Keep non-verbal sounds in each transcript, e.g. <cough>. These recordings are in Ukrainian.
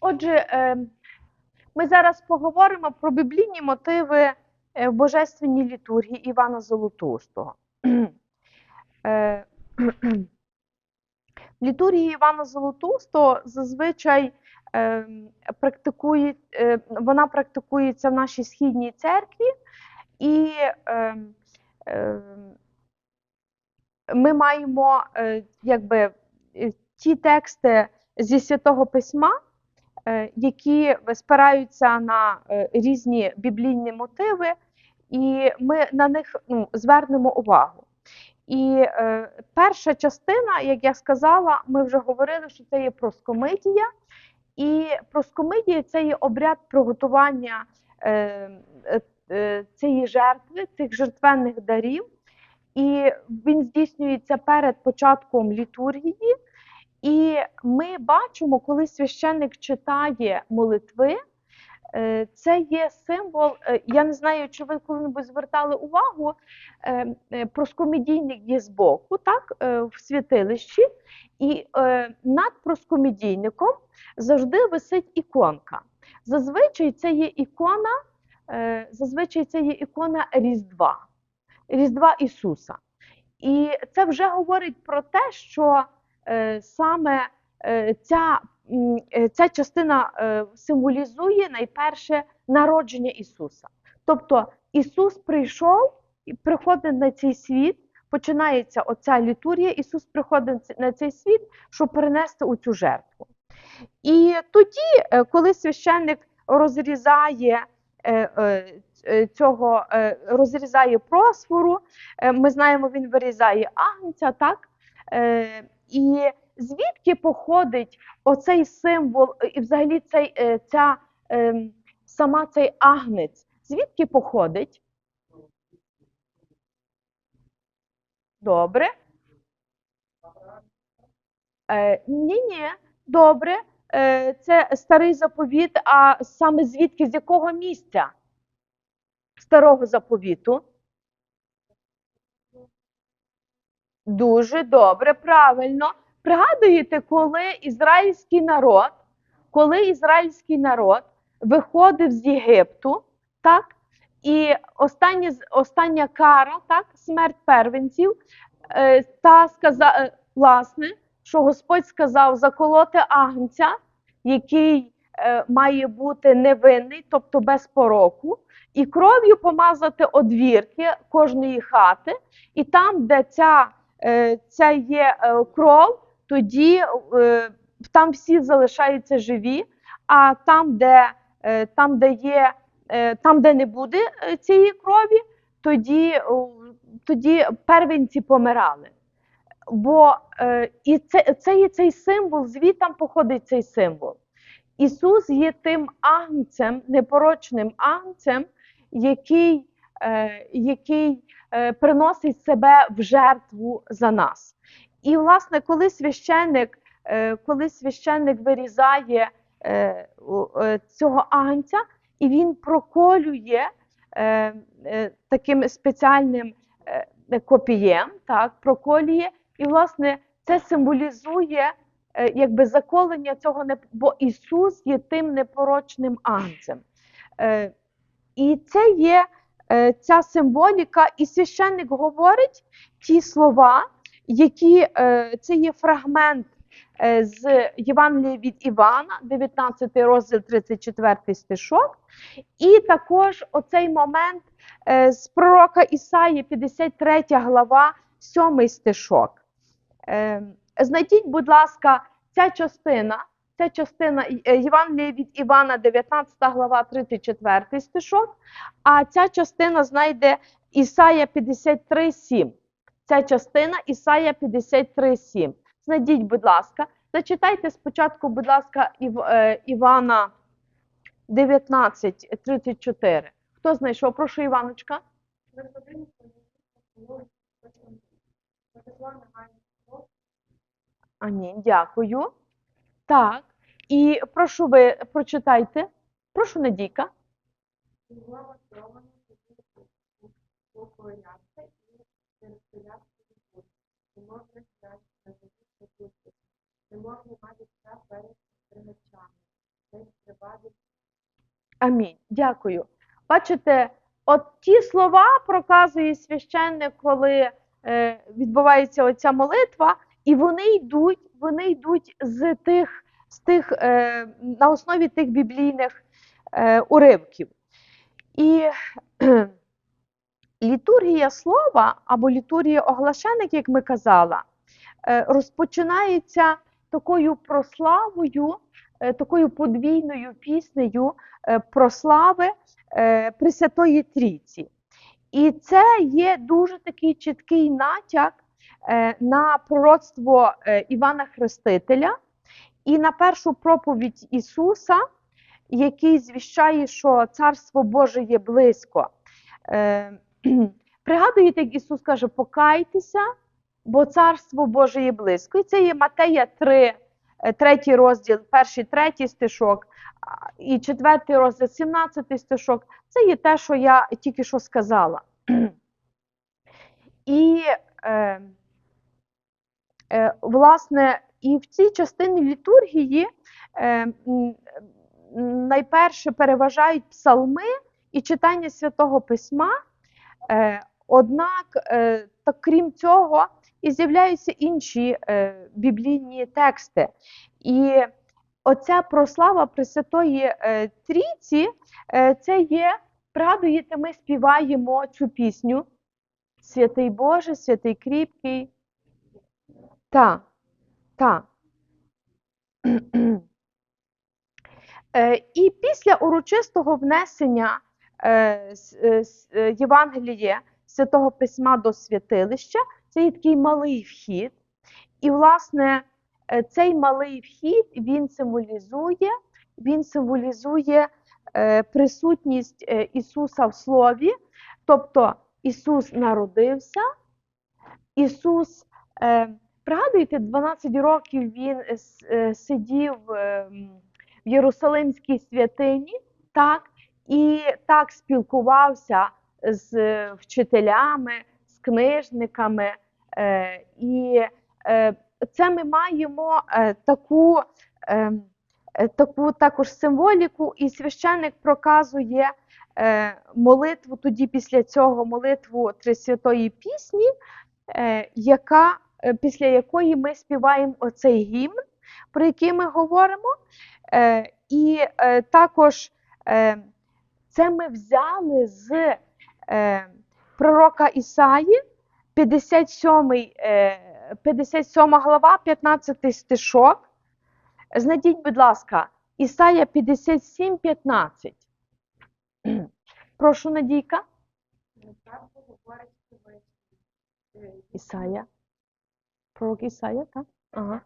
Отже, е, ми зараз поговоримо про біблійні мотиви е, в божественній літургії Івана Золотоустого. Е, В літургії Івана Золотоустого зазвичай е, практикує, е, вона практикується в нашій східній церкві, і е, е, ми маємо якби, ті тексти зі Святого Письма, які спираються на е, різні біблійні мотиви, і ми на них ну, звернемо увагу. І е, перша частина, як я сказала, ми вже говорили, що це є проскомидія. І проскомидія це є обряд приготування е, е, е, цієї жертви, цих жертвенних дарів. І він здійснюється перед початком літургії. І ми бачимо, коли священник читає молитви, е, це є символ. е, Я не знаю, чи ви коли-небудь звертали увагу, е, проскомедійник є збоку, так, в святилищі, і над проскомедійником завжди висить іконка. Зазвичай це є ікона, зазвичай це є ікона Різдва, Різдва Ісуса. І це вже говорить про те, що саме е, ця, е, ця частина е, символізує найперше народження Ісуса. Тобто Ісус прийшов і приходить на цей світ, починається оця літургія, Ісус приходить на цей світ, щоб перенести у цю жертву. І тоді, е, коли священник розрізає е, е, е, цього, е, розрізає просфору, е, ми знаємо, він вирізає агнця, так? І звідки походить оцей символ, е, і взагалі цей, е, ця, ем, сама цей агнець, звідки походить? Добре. Е, ні, ні, добре. Е, це старий заповіт, а саме звідки, з якого місця старого заповіту? Дуже добре, правильно. Пригадуєте, коли ізраїльський народ, коли ізраїльський народ виходив з Єгипту, так, і остання, остання кара, так, смерть первенців, е, та сказа, е, власне, що Господь сказав заколоти агнця, який е, має бути невинний, тобто без пороку, і кров'ю помазати одвірки кожної хати, і там, де ця, ця є е, кров, тоді е, там всі залишаються живі, а там, де, е, там, де є, там, де не буде цієї крові, тоді, тоді первенці помирали. Бо і це, це є цей символ, звідтам походить цей символ. Ісус є тим агнцем, непорочним агнцем, який, який е, приносить себе в жертву за нас. І, власне, коли священник, е, коли священник вирізає е, е, цього агнця, і він проколює е, е, таким спеціальним е, копієм, так, проколює, і, власне, це символізує е, якби заколення цього бо Ісус є тим непорочним агнцем. Е, І це є е, ця символіка, і священник говорить ті слова, які е, це є фрагмент е, з Євангелія від Івана, 19 розділ, 34 стишок, і також оцей момент е, з пророка Ісаї, 53 глава, 7 стишок. Е, Знайдіть, будь ласка, ця частина, ця частина е, Євангелія від Івана, 19 глава, 34 стишок, а ця частина знайде Ісая 53, Ця частина Ісая 53, 7. Знайдіть, будь ласка. Зачитайте спочатку, будь ласка, Ів, е, Івана 19, 34. Хто знайшов? Прошу, Іваночка. А ні, дякую. Так. І прошу ви прочитайте. Прошу Надійка. Амінь. Дякую. Бачите, от ті слова проказує священник, коли е, відбувається оця молитва, і вони йдуть, вони йдуть з тих, з тих е, на основі тих біблійних е, уривків. І літургія слова або літургія оглашеник, як ми казала, е, розпочинається такою прославою, е, такою подвійною піснею е, прослави е, Пресвятої Трійці. І це є дуже такий чіткий натяк на пророцтво е, Івана Хрестителя і на першу проповідь Ісуса, який звіщає, що Царство Боже є близько. Е, <clears throat> Пригадуєте, як Ісус каже, покайтеся, бо Царство Боже є близько. І це є Матея 3, е, третій розділ, перший, третій стишок, і четвертий розділ, 17 стишок. Це є те, що я тільки що сказала. <clears throat> І, е, е, власне, і в цій частині літургії е, найперше переважають псалми і читання Святого Письма. Е, однак, е, крім цього, і з'являються інші е, біблійні тексти. І оця прослава Пресвятої е, Трійці, е, це є, пригадуєте, ми співаємо цю пісню. Святий Боже, святий кріпкий. Та, та. Е, І після урочистого внесення е, е, Євангелія Святого Письма до святилища, це є такий малий вхід. І, власне, цей малий вхід він символізує, він символізує присутність Ісуса в Слові, тобто Ісус народився, Ісус, пригадуєте, 12 років Він е, е, сидів е, в Єрусалимській святині, так, і так спілкувався з вчителями, з книжниками. І це ми маємо таку, таку також символіку, і священник проказує молитву тоді після цього молитву Трисвятої пісні, яка, після якої ми співаємо оцей гімн, про який ми говоримо. Е, і е, також е, це ми взяли з е, пророка Ісаї, 57, е, 57 глава, 15 стишок. Знайдіть, будь ласка, Ісая 57, 15. Прошу, Надійка. Ісая. Пророк Ісая, так? Ага.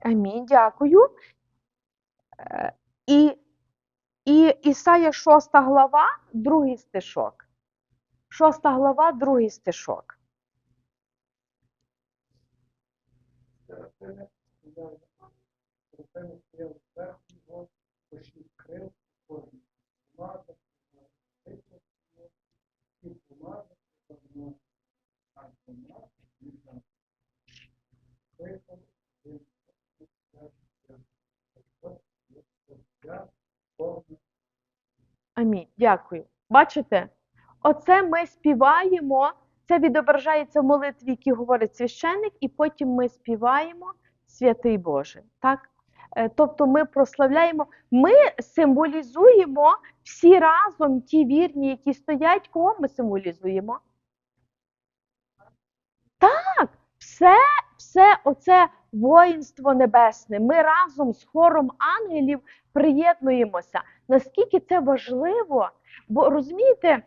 Амінь, дякую. Е, І, і Ісая 6 глава, другий стишок. 6 глава, другий стишок. Амінь. Дякую. Бачите? Оце ми співаємо, це відображається в молитві, які говорить священник, і потім ми співаємо святий Боже. Так? Е, Тобто ми прославляємо, ми символізуємо всі разом ті вірні, які стоять, кого ми символізуємо? Так, все, все оце воїнство небесне. Ми разом з хором ангелів приєднуємося. Наскільки це важливо? Бо розумієте,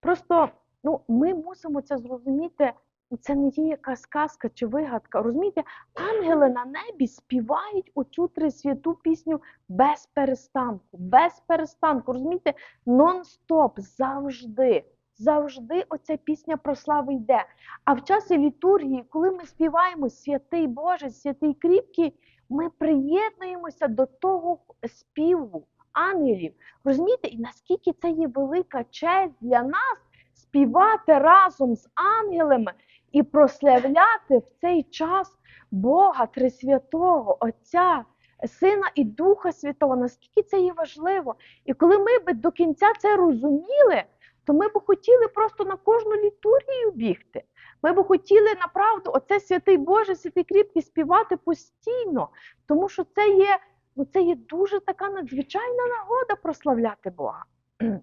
просто ну, ми мусимо це зрозуміти. Це не є якась сказка чи вигадка. Розумієте, ангели на небі співають оцю трисвяту пісню без перестанку, без перестанку. Розумієте, нон-стоп завжди, завжди оця пісня про славу йде. А в часі літургії, коли ми співаємо святий Боже, святий кріпкий, ми приєднуємося до того співу ангелів. Розумієте, і наскільки це є велика честь для нас співати разом з ангелами і прославляти в цей час Бога Трисвятого, Отця, Сина і Духа Святого, наскільки це є важливо. І коли ми би до кінця це розуміли, то ми б хотіли просто на кожну літургію бігти. Ми б хотіли направду оце святий Боже, святий кріпкий співати постійно, тому що це є, ну, це є дуже така надзвичайна нагода прославляти Бога. <clears throat>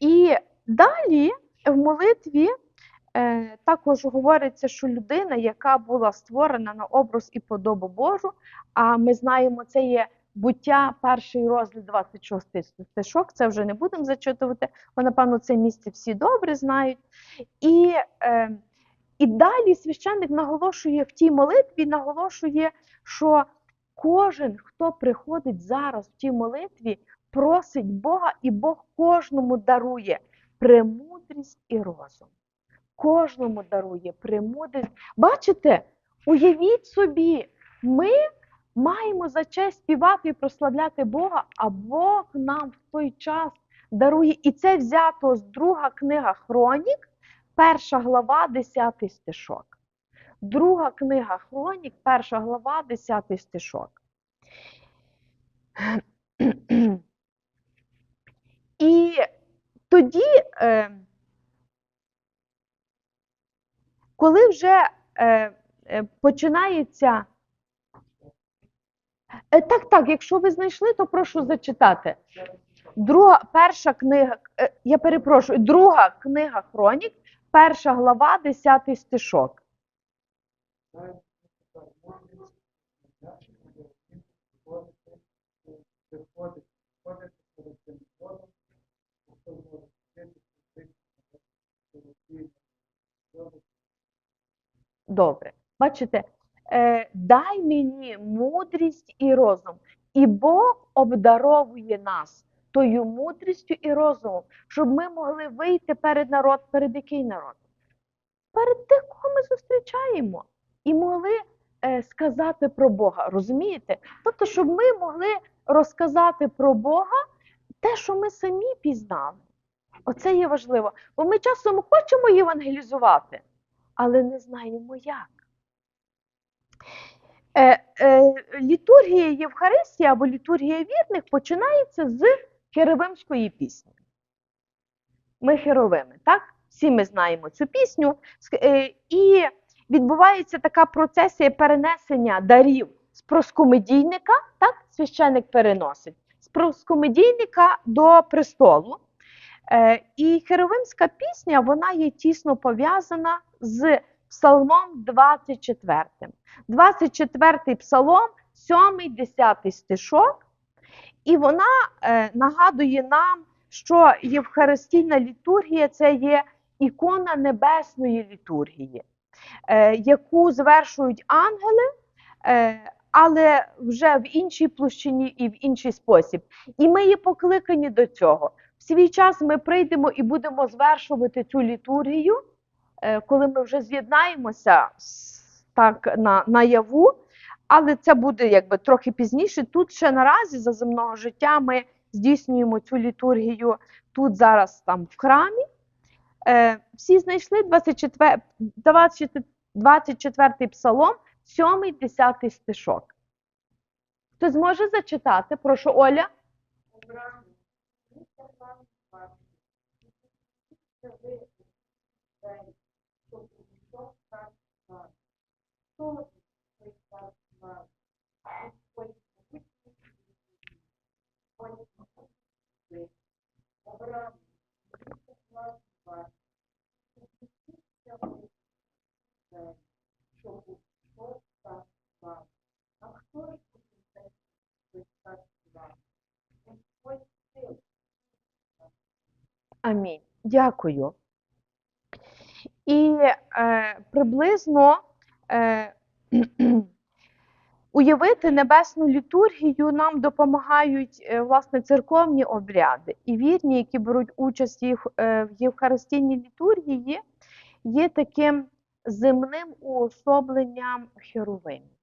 І далі в молитві також говориться, що людина, яка була створена на образ і подобу Божу, а ми знаємо, це є буття, перший розділ 26 стишок, це вже не будемо зачитувати, бо, напевно, це місце всі добре знають. І, е, і далі священник наголошує в тій молитві, наголошує, що кожен, хто приходить зараз в тій молитві, просить Бога, і Бог кожному дарує премудрість і розум. Кожному дарує премудрість. Бачите, уявіть собі, ми маємо за честь співати і прославляти Бога, а Бог нам в той час дарує. І це взято з друга книга Хронік, перша глава, 10 стишок. Друга книга Хронік, перша глава, 10 стишок. І тоді, е, коли вже е, е, починається. Е, так, так, якщо ви знайшли, то прошу зачитати. Друга, перша книга, е, я перепрошую, друга книга Хронік, перша глава, 10 стишок. Добре. Бачите, е, дай мені мудрість і розум. І Бог обдаровує нас тою мудрістю і розумом, щоб ми могли вийти перед народ, перед який народ? Перед тих, кого ми зустрічаємо, і могли е, сказати про Бога. Розумієте? Тобто, щоб ми могли розказати про Бога те, що ми самі пізнали. Оце є важливо. Бо ми часом хочемо євангелізувати, але не знаємо як. Е, е, літургія Євхаристії або літургія вірних починається з Херовимської пісні. Ми херовими, так? Всі ми знаємо цю пісню. Е, І відбувається така процесія перенесення дарів з проскомедійника, так? Священик переносить, з проскомедійника до престолу. Е, І херовимська пісня вона є тісно пов'язана з Псалмом 24. 24 псалом, 7, 10 стишок. І вона е, нагадує нам, що Євхаристійна літургія це є ікона небесної літургії, е, яку звершують ангели, але вже в іншій площині і в інший спосіб. І ми є покликані до цього. В свій час ми прийдемо і будемо звершувати цю літургію, е, коли ми вже з'єднаємося так на, наяву, але це буде якби трохи пізніше. Тут ще наразі за земного життя ми здійснюємо цю літургію тут зараз там в храмі. Е, всі знайшли 24, 24, 24 псалом, 7, 10 стишок. Хто зможе зачитати? Прошу, Оля. А хто ж Амінь. Дякую. І е, приблизно е, <clears throat> Уявити небесну літургію нам допомагають е, власне церковні обряди. І вірні, які беруть участь їх, е, в Євхаристійній літургії, є таким земним уособленням херовимів.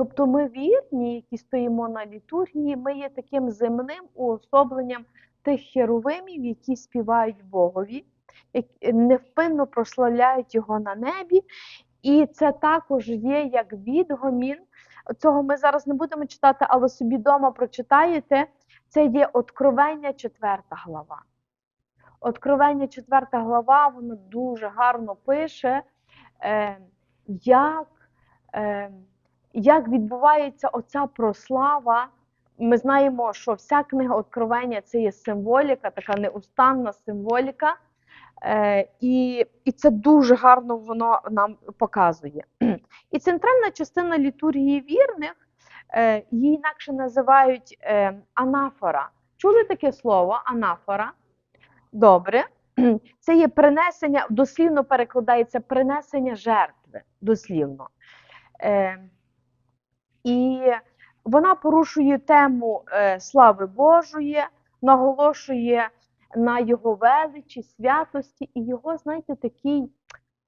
Тобто ми вірні, які стоїмо на літургії, ми є таким земним уособленням тих херовимів, які співають Богові, які невпинно прославляють Його на небі. І це також є як відгомін. Цього ми зараз не будемо читати, але собі вдома прочитаєте. Це є Откровення 4 глава. Откровення 4 глава, воно дуже гарно пише, е, як, е, як відбувається оця прослава. Ми знаємо, що вся книга Откровення це є символіка, така неустанна символіка. Е, і, і це дуже гарно воно нам показує. І центральна частина літургії вірних, е, її інакше називають е, анафора. Чули таке слово анафора? Добре. Це є принесення, дослівно перекладається принесення жертви, дослівно. Е, і вона порушує тему е, слави Божої, наголошує на його величі, святості і його, знаєте, такій,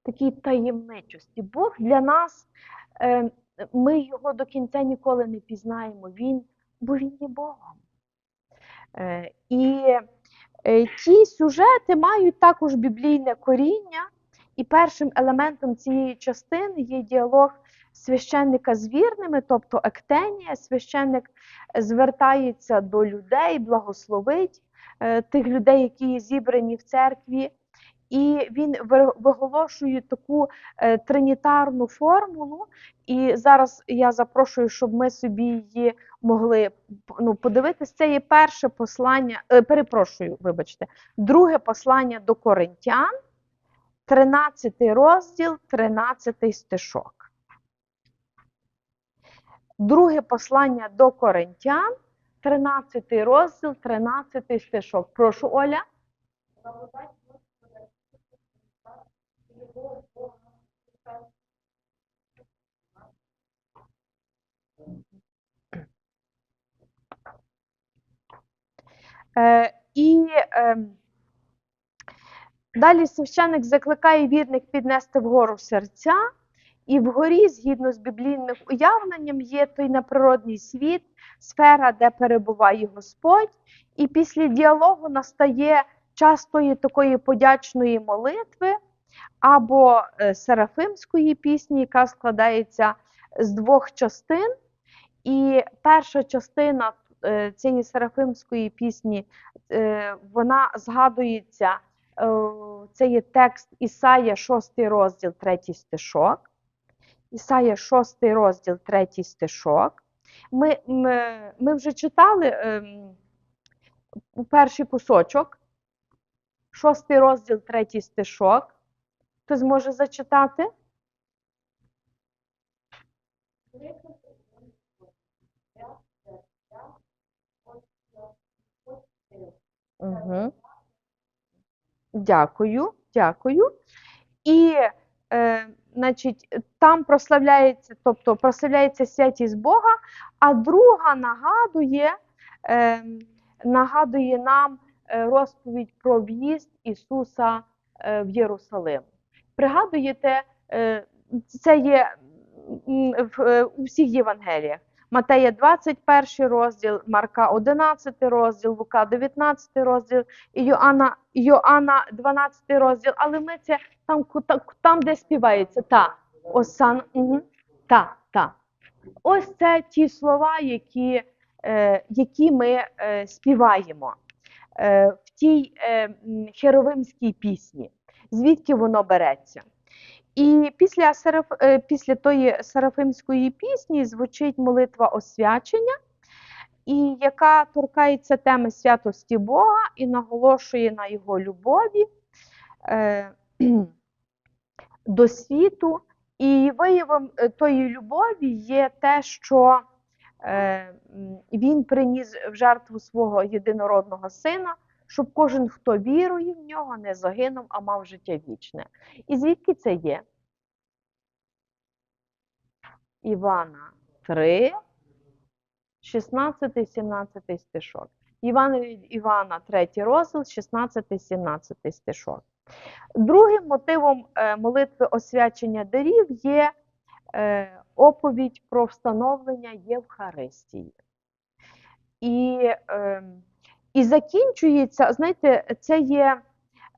такій таємничості. Бог для нас, е, ми його до кінця ніколи не пізнаємо, він, бо він є Богом. Е, і ті сюжети мають також біблійне коріння, і першим елементом цієї частини є діалог священника з вірними, тобто ектенія, священник звертається до людей, благословить е, тих людей, які зібрані в церкві, і він виголошує таку е, тринітарну формулу. І зараз я запрошую, щоб ми собі її могли ну, подивитись. Це є перше послання, е, перепрошую, вибачте, друге послання до Коринтян, 13 розділ, 13 стишок. Друге послання до Коринтян, 13 розділ, 13 стишок. Прошу, Оля. Е, і е, далі священик закликає вірних піднести вгору серця, і вгорі, згідно з біблійним уявленням, є той неприродний світ, сфера, де перебуває Господь. І після діалогу настає час тої такої подячної молитви або е, серафимської пісні, яка складається з двох частин. І перша частина е, цієї серафимської пісні, е, вона згадується, це є текст Ісая, 6 розділ, 3 стишок. Ісая 6 розділ, 3 стишок. Ми, ми, ми вже читали ем, перший кусочок, 6 розділ, 3 стишок. Хто зможе зачитати? Угу. Дякую, дякую. І, е, значить, там прославляється, тобто прославляється святість Бога, а друга нагадує, е, нагадує нам е, розповідь про в'їзд Ісуса е, в Єрусалим. Пригадуєте, е, це є в, у всіх Євангеліях. Матея 21 розділ, Марка 11 розділ, Лука 19 розділ, і Йоанна, Йоанна 12 розділ, але ми це там, там де співається, та, осан, угу, та, та. Ось це ті слова, які, е, які ми е, співаємо е, в тій е, херовимській пісні. Звідки воно береться? І після, сераф, е, після тої серафимської пісні звучить молитва освячення, і яка торкається теми святості Бога і наголошує на його любові е, <clears throat> до світу. І виявом е, тої любові є те, що е, він приніс в жертву свого єдинородного сина, щоб кожен, хто вірує в нього, не загинув, а мав життя вічне. І звідки це є? Івана 3, 16, 17 стишок. Івана Івана 3 розділ, 16, 17 стишок. Другим мотивом е, молитви освячення дарів є е, оповідь про встановлення Євхаристії. І, е, і закінчується, знаєте, це є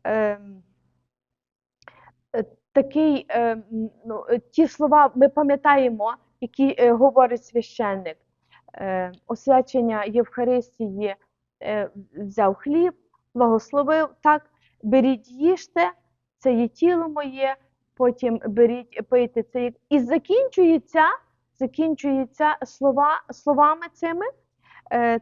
е, е, такий, е, ну, е, ті слова ми пам'ятаємо, які е, говорить священник. Е, освячення Євхаристії е, взяв хліб, благословив, так, беріть їжте, це є тіло моє, потім беріть, пийте це. І закінчується, закінчується слова, словами цими,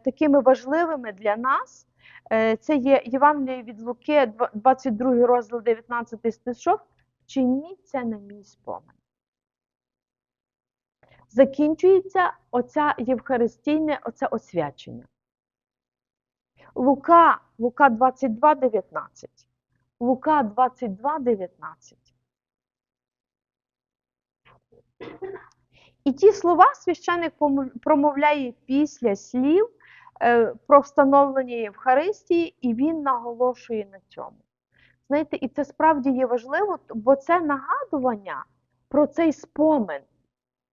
такими важливими для нас. Е, це є Євангеліє від Луки, 22 розділ, 19 стишок. Чиніть це на мій спомин. Закінчується оця євхаристійне, оце освячення. Лука, Лука 22, 19. Лука 22, 19. І ті слова священик промовляє після слів е, про встановлення Євхаристії, і він наголошує на цьому. Знаєте, і це справді є важливо, бо це нагадування про цей спомин.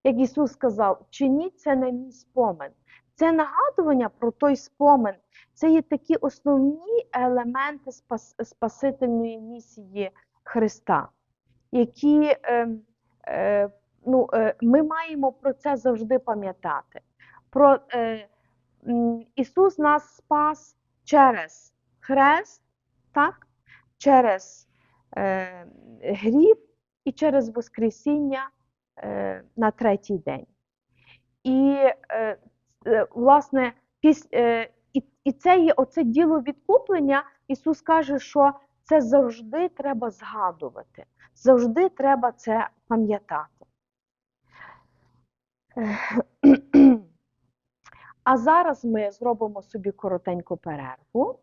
Як Ісус сказав, чиніть це на мій спомин. Це нагадування про той спомин. Це є такі основні елементи спасительної місії Христа, які е, е, ну, е, ми маємо про це завжди пам'ятати. Про, е, Ісус нас спас через хрест, так? через е, гріб і через Воскресіння е, на третій день. І, е, е, власне, піс, е, і, і це є оце діло відкуплення. Ісус каже, що це завжди треба згадувати, завжди треба це пам'ятати. <clears throat> А зараз ми зробимо собі коротеньку перерву.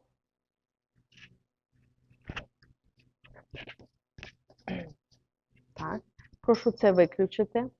Так, прошу це виключити.